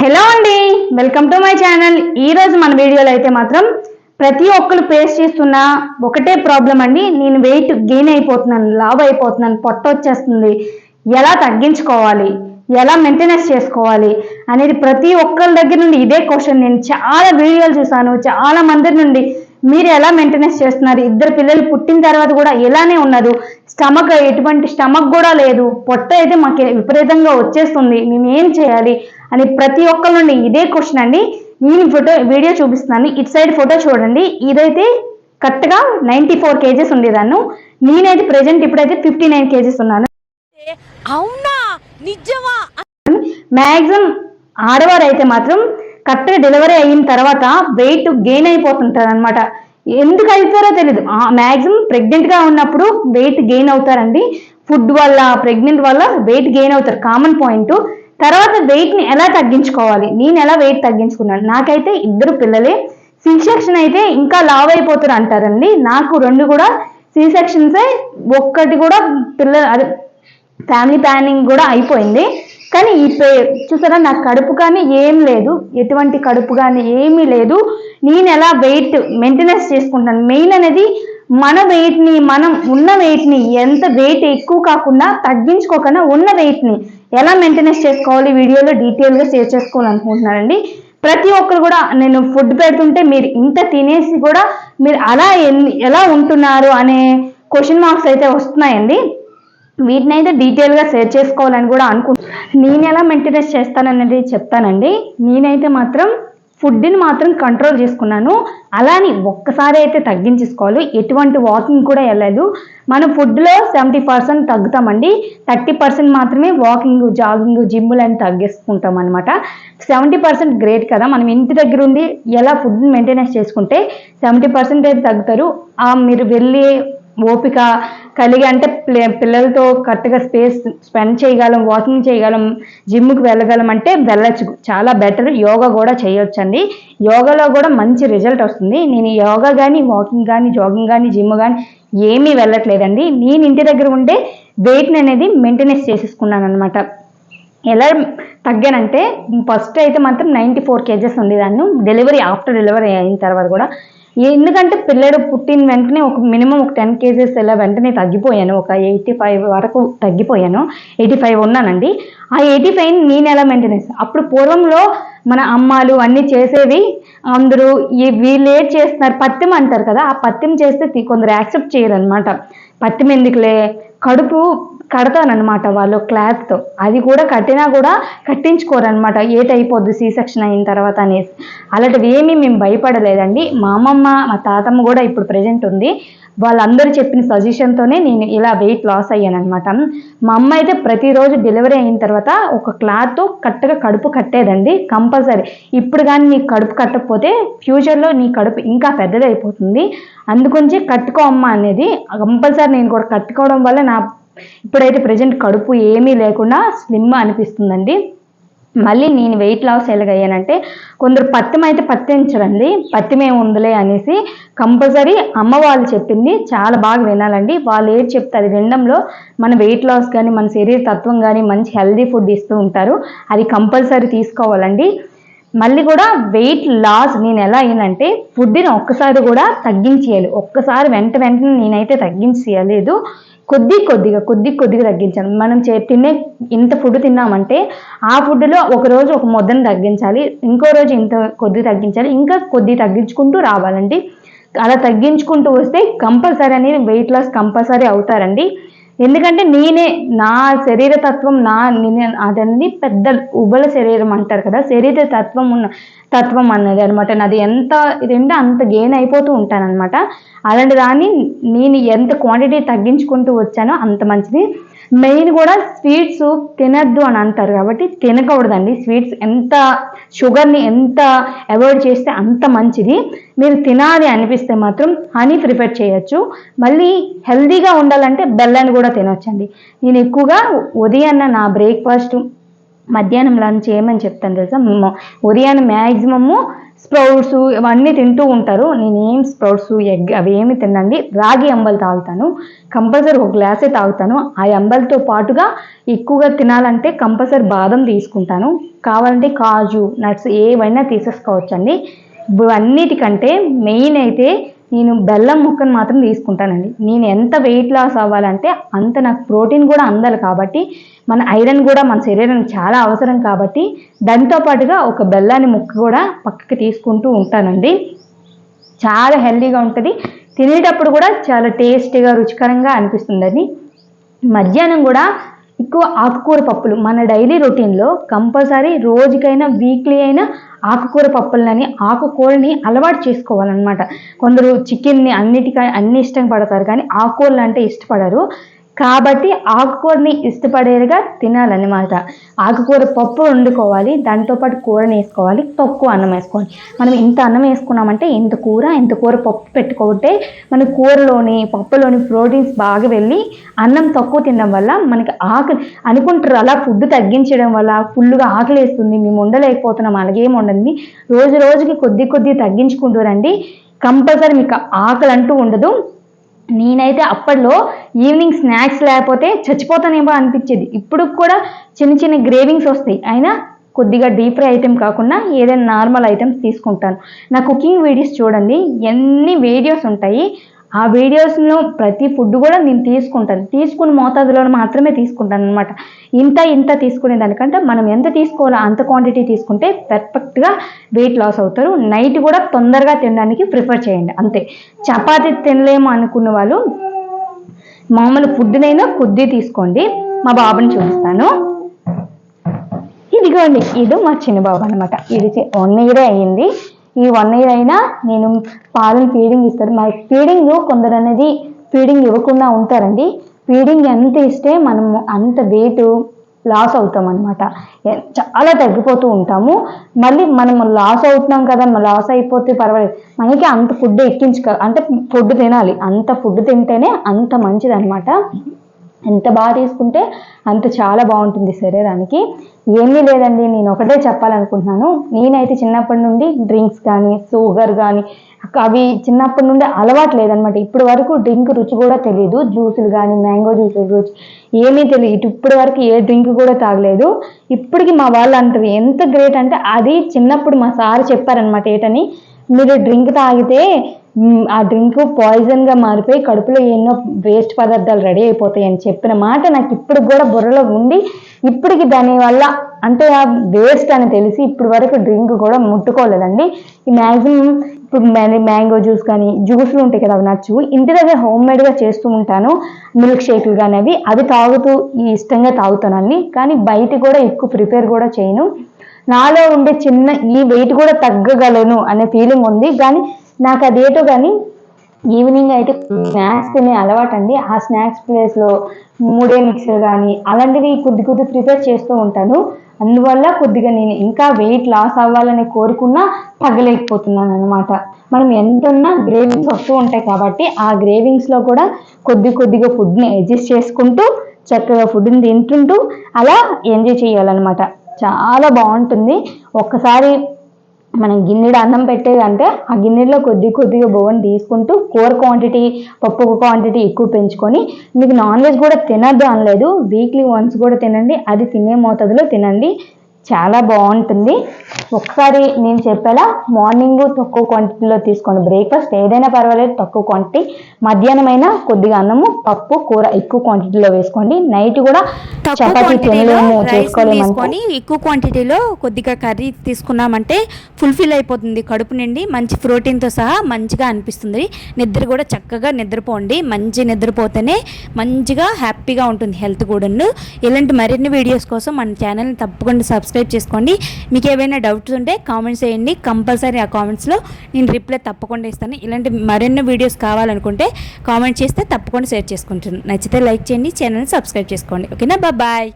Hello అండి. Welcome to my channel ఈ రోజు మన వీడియోలో అయితే మాత్రం ప్రతి ఒక్కరు ఫేస్ చేస్తున్న ఒకటే ప్రాబ్లం అండి. నేను వెయిట్ గెయిన్ అయిపోతున్నాను లావ్ అయిపోతున్నాను పొట్ట వచ్చేస్తుంది. ఎలా తగ్గించుకోవాలి? ఎలా మెయింటెనెన్స్ చేసుకోవాలి? అనేది ప్రతి ఒక్కరి దగ్గర నుండి ఇదే క్వశ్చన్ నేను చాలా వీడియోలు చూసాను చాలా మంది నుండి మీరు ఎలా మెయింటెనెన్స్ చేస్తున్నారు? ఇద్దరు పిల్లలు పుట్టిన తర్వాత కూడా ఇలానే ఉన్నారు. స్టమక్ ఎటువంటి స్టమక్ కూడా లేదు. పొట్ట అయితే మాకు విపరీతంగా వచ్చేస్తుంది. మేము ఏం చేయాలి? అని ప్రతి ఒక్కరి నుండి ఇదే క్వశ్చన్ అండి. నేను ఫోటో వీడియో చూపిస్తున్నాను. ఇటు సైడ్ ఫోటో చూడండి. ఇదైతే కరెక్ట్గా నైంటీ ఫోర్ కేజెస్ ఉండేదాన్ని. నేనైతే ప్రెజెంట్ ఇప్పుడైతే ఫిఫ్టీ నైన్ కేజెస్ ఉన్నాను. అవునా? నిజమా? మ్యాక్సిమం ఆడవారు అయితే మాత్రం కరెక్ట్గా డెలివరీ అయిన తర్వాత వెయిట్ గెయిన్ అయిపోతుంటారు అనమాట ఎందుకు అవుతారో తెలియదు మ్యాక్సిమం ప్రెగ్నెంట్గా ఉన్నప్పుడు వెయిట్ గెయిన్ అవుతారండి. ఫుడ్ వల్ల ప్రెగ్నెంట్ వల్ల వెయిట్ గెయిన్ అవుతారు. కామన్ పాయింట్ తర్వాత వెయిట్ని ఎలా తగ్గించుకోవాలి? నేను ఎలా వెయిట్ తగ్గించుకున్నాను? నాకైతే ఇద్దరు పిల్లలే. సి సెక్షన్ అయితే ఇంకా లావ్ అయిపోతారు అంటారండి. నాకు రెండు కూడా సి సెక్షన్సే ఒక్కటి కూడా పిల్లలు అదే ఫ్యామిలీ ప్లానింగ్ కూడా అయిపోయింది. కానీ ఈ పే చూసారా నా కడుపు కానీ ఏం లేదు. ఎటువంటి కడుపు కానీ ఏమీ లేదు. నేను ఎలా వెయిట్ మెయింటెనెన్స్ చేసుకుంటాను మెయిన్ అనేది మన వెయిట్ని మనం ఉన్న వెయిట్ని ఎంత వెయిట్ ఎక్కువ కాకుండా తగ్గించుకోకుండా ఉన్న వెయిట్ని ఎలా మెయింటెనెన్స్ చేసుకోవాలి వీడియోలో డీటెయిల్గా షేర్ చేసుకోవాలనుకుంటున్నానండి. ప్రతి ఒక్కరు కూడా నేను ఫుడ్ పెడుతుంటే మీరు ఇంత తినేసి కూడా మీరు అలా ఎలా ఉంటున్నారు అనే క్వశ్చన్ మార్క్స్ అయితే వస్తున్నాయండి. వీటిని అయితే డీటెయిల్గా షేర్ చేసుకోవాలని కూడా అనుకుంటున్నాను. నేను ఎలా మెయింటెనెన్స్ చేస్తాననేది చెప్తానండి. నేనైతే మాత్రం ఫుడ్ని మాత్రం కంట్రోల్ చేసుకున్నాను. అలాని ఒక్కసారి అయితే తగ్గించేసుకోవాలి. ఎటువంటి వాకింగ్ కూడా వెళ్ళలేదు. మనం ఫుడ్లో సెవెంటీ పర్సెంట్ తగ్గుతామండి. థర్టీ పర్సెంట్ మాత్రమే వాకింగ్ జాగింగ్ జిమ్లు అని తగ్గించుకుంటాం అనమాట సెవెంటీ పర్సెంట్ గ్రేట్ కదా. మనం ఇంటి దగ్గర ఉండి ఎలా ఫుడ్ని మెయింటెనెన్స్ చేసుకుంటే సెవెంటీ పర్సెంట్ అయితే తగ్గుతారు. మీరు వెళ్ళి ఓపిక కలిగి అంటే ప్లే- పిల్లలతో కరెక్ట్గా స్పేస్ స్పెండ్ చేయగలం వాకింగ్ చేయగలం జిమ్కి వెళ్ళగలం అంటే వెళ్ళచ్చు. చాలా బెటర్ యోగా కూడా చేయొచ్చండి. యోగాలో కూడా మంచి రిజల్ట్ వస్తుంది. నేను యోగా కానీ వాకింగ్ కానీ జాగింగ్ కానీ జిమ్ కానీ ఏమీ వెళ్ళట్లేదండి. నేను ఇంటి దగ్గర ఉండే వెయిట్ని అనేది మెయింటెనెన్స్ చేసేసుకున్నాను అనమాట ఎలా తగ్గానంటే ఫస్ట్ అయితే మాత్రం నైంటీ ఫోర్ కేజెస్ ఉండేదాన్ని. డెలివరీ ఆఫ్టర్ డెలివరీ అయిన తర్వాత కూడా ఎందుకంటే పిల్లడు పుట్టిన వెంటనే ఒక మినిమం ఒక టెన్ కేజెస్ ఇలా వెంటనే తగ్గిపోయాను. ఒక ఎయిటీ ఫైవ్ వరకు తగ్గిపోయాను. ఎయిటీ ఫైవ్ ఉన్నానండి. ఆ ఎయిటీ ఫైవ్ నేను ఎలా మెయింటెనెన్స్? అప్పుడు పూర్వంలో మన అమ్మాలు అన్నీ చేసేవి అందరూ ఈ వీళ్ళు ఏం చేస్తున్నారు? పత్యం అంటారు కదా ఆ పత్యం చేస్తే కొందరు యాక్సెప్ట్ చేయరు పత్తి మెందుకులే కడుపు కడతానమాట వాళ్ళు క్లాత్తో. అది కూడా కట్టినా కూడా కట్టించుకోరనమాట ఏట్ అయిపోద్ది సీ సెక్షన్ అయిన తర్వాత అనేసి. అలాంటివి ఏమీ మేము భయపడలేదండి. మా అమ్మమ్మ మా తాతమ్మ కూడా ఇప్పుడు ప్రజెంట్ ఉంది. వాళ్ళందరూ చెప్పిన సజెషన్తోనే నేను ఇలా వెయిట్ లాస్ అయ్యాను అనమాట మా అమ్మ అయితే ప్రతిరోజు డెలివరీ అయిన తర్వాత ఒక క్లాత్ కరెక్ట్గా కడుపు కట్టేదండి. కంపల్సరీ. ఇప్పుడు కానీ నీ కడుపు కట్టకపోతే ఫ్యూచర్లో నీ కడుపు ఇంకా పెద్దది అయిపోతుంది అందుగురించి కట్టుకో అమ్మ అనేది కంపల్సరీ నేను కూడా కట్టుకోవడం వల్ల నా ఇప్పుడైతే ప్రజెంట్ కడుపు ఏమీ లేకుండా స్లిమ్ అనిపిస్తుందండి. మళ్ళీ నేను వెయిట్ లాస్ ఎలాగయ్యానంటే కొందరు పత్యం అయితే పత్తించరండి పత్యం ఉందిలే అనేసి కంపల్సరీ అమ్మ వాళ్ళు చెప్పింది చాలా బాగా వినాలండి. వాళ్ళు ఏది చెప్తే అది వినడంలో మన వెయిట్ లాస్ కానీ మన శరీర తత్వం కానీ మంచి హెల్దీ ఫుడ్ ఇస్తూ ఉంటారు. అది కంపల్సరీ తీసుకోవాలండి. మళ్ళీ కూడా వెయిట్ లాస్ నేను ఎలా అయ్యానంటే ఫుడ్ని ఒక్కసారి కూడా తగ్గించేయాలి. ఒక్కసారి వెంట వెంటనే నేనైతే తగ్గించేయలేదు. కొద్ది కొద్దిగా కొద్ది కొద్దిగా తగ్గించాను. మనం చే తినే ఇంత ఫుడ్ తిన్నామంటే ఆ ఫుడ్లో ఒక రోజు ఒక ముద్దను తగ్గించాలి. ఇంకో రోజు ఇంత కొద్ది తగ్గించాలి. ఇంకా కొద్ది తగ్గించుకుంటూ రావాలండి. అలా తగ్గించుకుంటూ వస్తే కంపల్సరీ అనేది వెయిట్ లాస్ కంపల్సరీ అవుతారండి. ఎందుకంటే నేనే నా శరీర తత్వం నా నేను అదనేది పెద్ద ఉబల శరీరం అంటారు కదా. శరీర తత్వం ఉన్న తత్వం అన్నది అనమాట నాది ఎంత ఇదంటే అంత గెయిన్ అయిపోతూ ఉంటానన్నమాట. అలాంటి దాన్ని నేను ఎంత క్వాంటిటీ తగ్గించుకుంటూ వచ్చానో అంత మంచిది. మెయిన్ కూడా స్వీట్స్ తినద్దు అని అంటారు కాబట్టి తినకూడదండి. స్వీట్స్ ఎంత షుగర్ని ఎంత అవాయిడ్ చేస్తే అంత మంచిది. మీరు తినాలి అనిపిస్తే మాత్రం హనీ ప్రిపేర్ చేయొచ్చు. మళ్ళీ హెల్దీగా ఉండాలంటే బెల్లాన్ని కూడా తినొచ్చండి. నేను ఎక్కువగా ఉదయాన్న నా బ్రేక్ఫాస్ట్ మధ్యాహ్నం లంచ్ ఏమని చెప్తాను తెలుసా? ఉదయాన్నం ఉదయాన్నే మ్యాక్సిమము స్ప్రౌట్స్ ఇవన్నీ తింటూ ఉంటారు. నేనేం స్ప్రౌట్స్ ఎగ్ అవి ఏమి తినండి రాగి అంబలు తాగుతాను. కంపల్సరీ ఒక గ్లాసే తాగుతాను. ఆ అంబలతో పాటుగా ఎక్కువగా తినాలంటే కంపల్సరీ బాదం తీసుకుంటాను. కావాలంటే కాజు నట్స్ ఏవైనా తీసేసుకోవచ్చండి. ఇవన్నిటికంటే మెయిన్ అయితే నేను బెల్లం ముక్కను మాత్రం తీసుకుంటానండి. నేను ఎంత వెయిట్ లాస్ అవ్వాలంటే అంత నాకు ప్రోటీన్ కూడా అందాలి కాబట్టి మన ఐరన్ కూడా మన శరీరానికి చాలా అవసరం కాబట్టి దాంతో పాటుగా ఒక బెల్లాన్ని ముక్క కూడా పక్కకి తీసుకుంటూ ఉంటానండి. చాలా హెల్దీగా ఉంటుంది. తినేటప్పుడు కూడా చాలా టేస్టీగా రుచికరంగా అనిపిస్తుందండి. మధ్యాహ్నం కూడా ఎక్కువ ఆకుకూర పప్పులు. మన డైలీ రొటీన్లో కంపల్సరీ రోజుకైనా వీక్లీ అయినా ఆకుకూర పప్పులని ఆకుకూరని అలవాటు చేసుకోవాలన్నమాట. కొందరు చికెన్ని అన్నిటికీ అన్ని ఇష్టం పడతారు కానీ ఆకుకూరలు అంటే ఇష్టపడరు. కాబట్టి ఆకుకూరని ఇష్టపడేదిగా తినాలన్నమాట. ఆకుకూర పప్పు వండుకోవాలి దాంతోపాటు కూరని వేసుకోవాలి తక్కువ అన్నం వేసుకోవాలి. మనం ఇంత అన్నం వేసుకున్నామంటే ఇంత కూర ఇంత కూర పప్పు పెట్టుకుంటే మన కూరలోని పప్పులోని ప్రోటీన్స్ బాగా వెళ్ళి అన్నం తక్కువ తినడం వల్ల మనకి ఆకలి అనుకుంటారు అలా ఫుడ్ తగ్గించడం వల్ల ఫుల్గా ఆకలి వేస్తుంది మేము ఉండలేకపోతున్నాం అలాగేం ఉండండి రోజు రోజుకి కొద్ది కొద్ది తగ్గించుకుంటూ రండి. కంపల్సరీ మీకు ఆకలి అంటూ ఉండదు. నేనైతే అప్పట్లో ఈవినింగ్ స్నాక్స్ లేకపోతే చచ్చిపోతానేమో అనిపించేది. ఇప్పుడు కూడా చిన్న చిన్న గ్రేవింగ్స్ వస్తాయి. అయినా కొద్దిగా డీప్ ఫ్రై ఐటెం కాకుండా ఏదైనా నార్మల్ ఐటమ్స్ తీసుకుంటాను. నా కుకింగ్ వీడియోస్ చూడండి. ఎన్ని వీడియోస్ ఉంటాయి. ఆ వీడియోస్లో ప్రతి ఫుడ్ కూడా నేను తీసుకుంటాను. తీసుకుని మోతాదులో మాత్రమే తీసుకుంటాను అనమాట ఇంత ఇంత తీసుకునే దానికంటే మనం ఎంత తీసుకోవాలో అంత క్వాంటిటీ తీసుకుంటే పర్ఫెక్ట్గా వెయిట్ లాస్ అవుతారు. నైట్ కూడా తొందరగా తినడానికి ప్రిఫర్ చేయండి. అంతే. చపాతీ తినలేము అనుకున్న వాళ్ళు మామూలు ఫుడ్నైనా కొద్ది తీసుకోండి. మా బాబుని చూపిస్తాను. ఇదిగోండి. ఇది మా చిన్న బాబు అనమాట ఇది వన్ ఇయర్ అయ్యింది ఈ వన్ ఇయర్ అయినా నేను పాలను ఫీడింగ్ ఇస్తారు. మరి ఫీడింగ్ కొందరు అనేది ఫీడింగ్ ఇవ్వకుండా ఉంటారండి. ఫీడింగ్ ఎంత ఇస్తే మనము అంత వెయిట్ లాస్ అవుతాం అనమాట చాలా తగ్గిపోతూ ఉంటాము. మళ్ళీ మనం లాస్ అవుతున్నాం కదా లాస్ అయిపోతే పర్వాలేదు. మనకి అంత ఫుడ్ ఎక్కించుకో అంటే ఫుడ్ తినాలి. అంత ఫుడ్ తింటేనే అంత మంచిది అనమాట ఎంత బాగా తీసుకుంటే అంత చాలా బాగుంటుంది శరీరానికి ఏమీ లేదండి నేను ఒకటే చెప్పాలనుకుంటున్నాను. నేనైతే చిన్నప్పటి నుండి డ్రింక్స్ కానీ షుగర్ కానీ అవి చిన్నప్పటి నుండి అలవాటు లేదనమాట. ఇప్పటి వరకు డ్రింక్ రుచి కూడా తెలియదు జ్యూసులు కానీ మ్యాంగో జ్యూసులు రుచి ఏమీ తెలియదు ఇప్పటి వరకు ఏ డ్రింక్ కూడా తాగలేదు. ఇప్పటికి మా వాళ్ళు అంటారు ఎంత గ్రేట్ అంటే అది చిన్నప్పుడు మా సార్ చెప్పారనమాట ఏటని. మీరు డ్రింక్ తాగితే ఆ డ్రింక్ పాయిజన్గా మారిపోయి కడుపులో ఎన్నో వేస్ట్ పదార్థాలు రెడీ అయిపోతాయి అని చెప్పిన మాట నాకు ఇప్పుడు కూడా బుర్రలో ఉండి ఇప్పటికి దానివల్ల అంటే ఆ వేస్ట్ అని తెలిసి ఇప్పటి వరకు డ్రింక్ కూడా ముట్టుకోలేదండి. ఈ మ్యాక్సిమం ఇప్పుడు మ్యాంగో జ్యూస్ కానీ జ్యూస్లు ఉంటాయి కదా అవి నచ్చు ఇంటి దగ్గర హోమ్ మేడ్గా చేస్తూ ఉంటాను. మిల్క్ షేక్లు కానీ అవి. అవి తాగుతూ ఇష్టంగా తాగుతానండి. కానీ బయట కూడా ఎక్కువ ప్రిపేర్ కూడా చేయను. నాలో ఉండే చిన్న ఈ వెయిట్ కూడా తగ్గగలను అనే ఫీలింగ్ ఉంది. కానీ నాకు అదేటో కానీ ఈవినింగ్ అయితే స్నాక్స్ తినే అలవాటు అండి ఆ స్నాక్స్ ప్లేస్లో మూడే మిక్సర్ కానీ అలాంటివి కొద్ది కొద్ది ప్రిపేర్ చేస్తూ ఉంటాను. అందువల్ల కొద్దిగా నేను ఇంకా వెయిట్ లాస్ అవ్వాలని కోరుకున్నా తగ్గలేకపోతున్నాను అనమాట మనం ఎంత ఉన్నా గ్రేవింగ్స్ వస్తూ ఉంటాయి కాబట్టి ఆ గ్రేవింగ్స్లో కూడా కొద్ది కొద్దిగా ఫుడ్ని అడ్జస్ట్ చేసుకుంటూ చక్కగా ఫుడ్ని తింటుంటూ అలా ఎంజాయ్ చేయాలన్నమాట. చాలా బాగుంటుంది. ఒక్కసారి మనం గిన్నెడు అన్నం పెట్టేదంటే ఆ గిన్నెలో కొద్ది కొద్దిగా బొవ్వని తీసుకుంటూ కూర క్వాంటిటీ పప్పు క్వాంటిటీ ఎక్కువ పెంచుకొని మీకు నాన్ వెజ్ కూడా తినద్దు అనలేదు. వీక్లీ వన్స్ కూడా తినండి. అది తినే మోతాదులో తినండి. చాలా బాగుంటుంది. ఒకసారి నేను చెప్పేలా మార్నింగ్ తక్కువ క్వాంటిటీలో తీసుకోండి బ్రేక్ఫాస్ట్ ఏదైనా పర్వాలేదు తక్కువ క్వాంటిటీ. మధ్యాహ్నం అయినా కొద్దిగా అన్నము పప్పు కూర ఎక్కువ క్వాంటిటీలో వేసుకోండి. నైట్ కూడా తక్కువ చపాతీ తినలేము ఎక్కువ క్వాంటిటీలో కొద్దిగా కర్రీ తీసుకున్నామంటే ఫుల్ఫిల్ అయిపోతుంది కడుపు నిండి మంచి ప్రోటీన్తో సహా మంచిగా అనిపిస్తుంది. నిద్ర కూడా చక్కగా నిద్రపోండి. మంచి నిద్రపోతేనే మంచిగా హ్యాపీగా ఉంటుంది హెల్త్ కూడాను. ఇలాంటి మరిన్ని వీడియోస్ కోసం మన ఛానల్ని తప్పకుండా సబ్స్క్రైబ్ చేసుకోండి. మీకు ఏవైనా డౌట్స్ ఉంటే కామెంట్స్ చేయండి. కంపల్సరీ ఆ కామెంట్స్లో నేను రిప్లై తప్పకుండా ఇస్తాను. ఇలాంటి మరెన్నో వీడియోస్ కావాలనుకుంటే కామెంట్ చేస్తే తప్పకుండా షేర్ చేసుకుంటాను. నచ్చితే లైక్ చేయండి. ఛానల్ని సబ్స్క్రైబ్ చేసుకోండి. ఓకేనా? బాయ్.